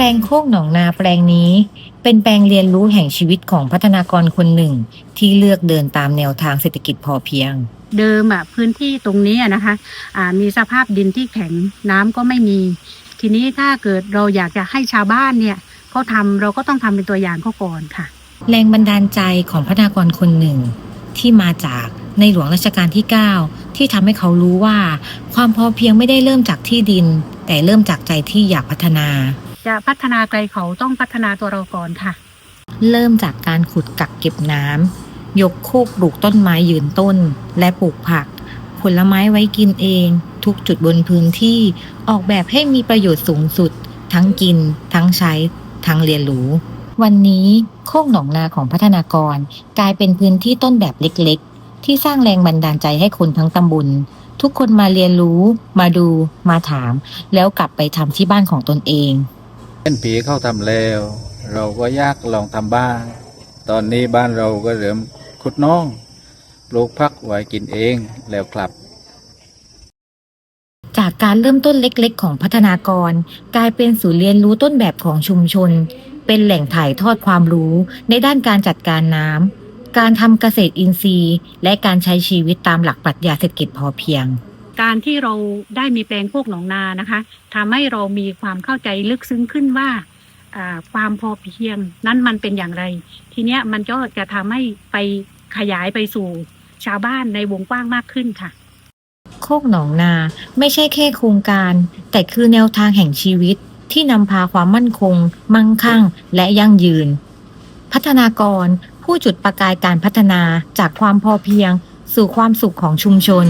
ลงโคกหนองนาแปลงนี้ เป็นแปลงเรียนรู้แห่งชีวิตของพัฒนากรคนหนึ่ง ที่เลือกเดินตามแนวทางเศรษฐกิจพอเพียง เดิมอะพื้นที่ตรงนี้อะนะคะอ่ามีสภาพดินที่แข็งน้ำก็ไม่มี ทีนี้ถ้าเกิดเราอยากจะให้ชาวบ้านเนี่ยเขาทำเราก็ต้องทำเป็นตัวอย่างเขาก่อนค่ะ แรงบันดาลใจของพัฒนากรคนหนึ่ง ที่มาจากในหลวงรัชกาลที่ 9 ที่ทำให้เขารู้ว่า ความพอเพียงไม่ได้เริ่มจากที่ดิน แต่เริ่มจากใจที่อยากพัฒนา จะพัฒนาไกลเขาต้องพัฒนาตัวเราก่อนค่ะ เริ่มจากการขุดกักเก็บน้ำยกโคกปลูกต้นไม้ยืนต้น และปลูกผัก ผลไม้ไว้กินเอง ทุกจุดบนพื้นที่ออกแบบให้มีประโยชน์สูงสุด ทั้งกิน ทั้งใช้ ทั้งเรียนรู้ วันนี้โคกหนองนาของพัฒนากร กลายเป็นพื้นที่ต้นแบบเล็กๆ ที่สร้างแรงบันดาลใจให้คนทั้งตำบลทุกคนมาเรียนรู้ มาดู มาถาม แล้วกลับไปทำที่บ้านของตนเอง นผีเข้าทำแล้ว เราก็ยากลองทำบ้าง ตอนนี้บ้านเราก็เริ่มขุดน้องปลูกพักไว้กินเองแล้วครับจากการเริ่มต้นเล็กๆ ของพัฒนากร กลายเป็นศูนย์เรียนรู้ต้นแบบของชุมชน เป็นแหล่งถ่ายทอดความรู้ในด้านการจัดการน้ำการทำเกษตรอินทรีย์ และการใช้ชีวิตตามหลักปรัชญาเศรษฐกิจพอเพียง การที่เราได้มีแปลงโคกหนองนานะคะทำให้เรามีความเข้าใจลึกซึ้งขึ้นว่าอ่าความพอเพียงนั้นมันเป็นอย่างไร ทีเนี้ยมันก็จะทำให้ไปขยายไปสู่ชาวบ้านในวงกว้างมากขึ้นค่ะ โคกหนองนาไม่ใช่แค่โครงการ แต่คือแนวทางแห่งชีวิตที่นำพาความมั่นคง มั่งคั่ง และยั่งยืน พัฒนากรผู้จุดประกายการพัฒนาจากความพอเพียง สู่ความสุขของชุมชน